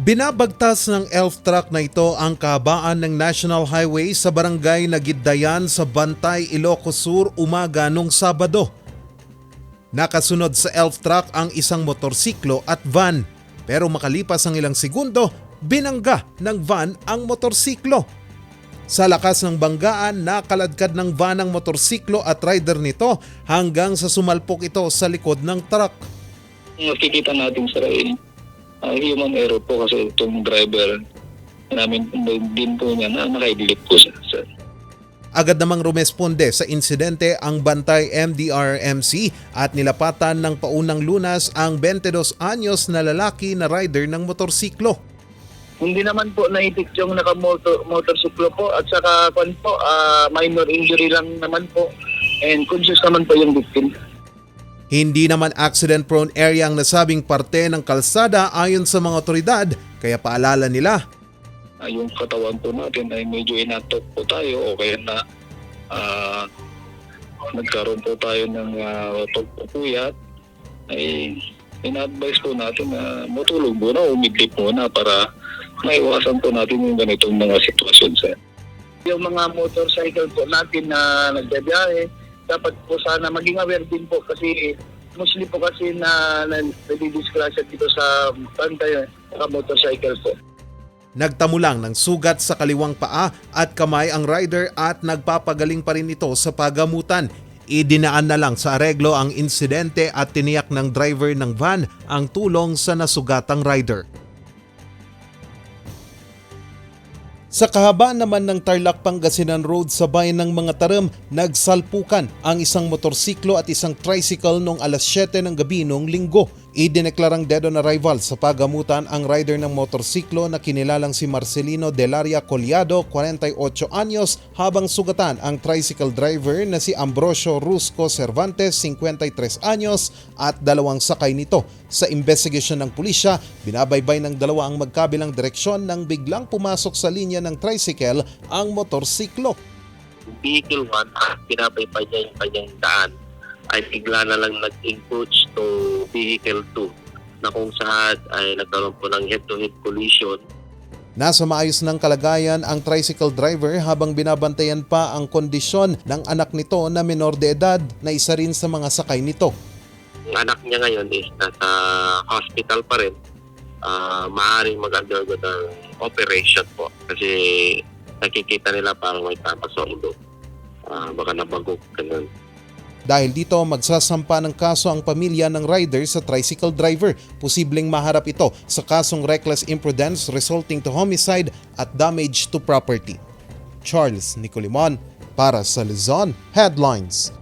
Binabagtas ng elf truck na ito ang kahabaan ng National Highway sa barangay Nagiddayan sa Bantay, Ilocos Sur umaga nung Sabado. Nakasunod sa elf truck ang isang motorsiklo at van pero makalipas ang ilang segundo, binangga ng van ang motorsiklo. Sa lakas ng banggaan, nakaladkad ng van ang motorsiklo at rider nito hanggang sa sumalpok ito sa likod ng truck. makikita natin sa rail, uh, human error po kasi itong driver namin din po niya na nakaidilip po siya. Sir. Agad namang rumesponde sa insidente ang Bantay MDRMC at nilapatan ng paunang lunas ang 22 anyos na lalaki na rider ng motorsiklo. Hindi naman po naipit yung naka-motor motorsiklo po at saka po, ah, minor injury lang naman po and conscious naman po yung victim. Hindi naman accident-prone area ang nasabing parte ng kalsada ayon sa mga otoridad kaya paalala nila Ah, yung katawan po natin ay medyo inatok po tayo o kaya na ah, nagkaroon po tayo ng uh, pagpupuyat ay ina-advise po natin na matulog muna o umidlip muna para maiwasan po natin yung ganitong mga sitwasyon sir. Yung mga motorcycle po natin na nagbibiyahe, dapat po sana maging aware din po kasi mostly po kasi na, na nadidisgrasya dito sa pantay sa motorcycle po. Nagtamo lang ng sugat sa kaliwang paa at kamay ang rider at nagpapagaling pa rin ito sa pagamutan. Idinaan na lang sa areglo ang insidente at tiniyak ng driver ng van ang tulong sa nasugatang rider. Sa kahabaan naman ng Tarlac Pangasinan Road sa bayan ng mga taram, nagsalpukan ang isang motorsiklo at isang tricycle noong alas 7 ng gabi noong linggo. Idineklarang dead on arrival sa pagamutan ang rider ng motorsiklo na kinilalang si Marcelino Delaria Collado, 48 anyos, habang sugatan ang tricycle driver na si Ambrosio Rusco Cervantes, 53 anyos, at dalawang sakay nito. Sa investigation ng pulisya, binabaybay ng dalawa ang magkabilang direksyon nang biglang pumasok sa linya ng tricycle ang motorsiklo. vehicle 1 at pinapaypay niya yung kanyang daan ay bigla na lang nag-encroach to vehicle 2 na kung saan ay nagkaroon po ng head-to-head collision. Nasa maayos ng kalagayan ang tricycle driver habang binabantayan pa ang kondisyon ng anak nito na menor de edad na isa rin sa mga sakay nito. ang anak niya ngayon is nasa hospital pa rin. Ah, maaaring mag-undergo ng operation po kasi nakikita nila parang may tapas sa ulo Ah, baka nabagok ganun Dahil dito magsasampa ng kaso ang pamilya ng rider sa tricycle driver. Posibleng maharap ito sa kasong reckless imprudence resulting to homicide at damage to property. Charles Nicolimon para sa Luzon Headlines.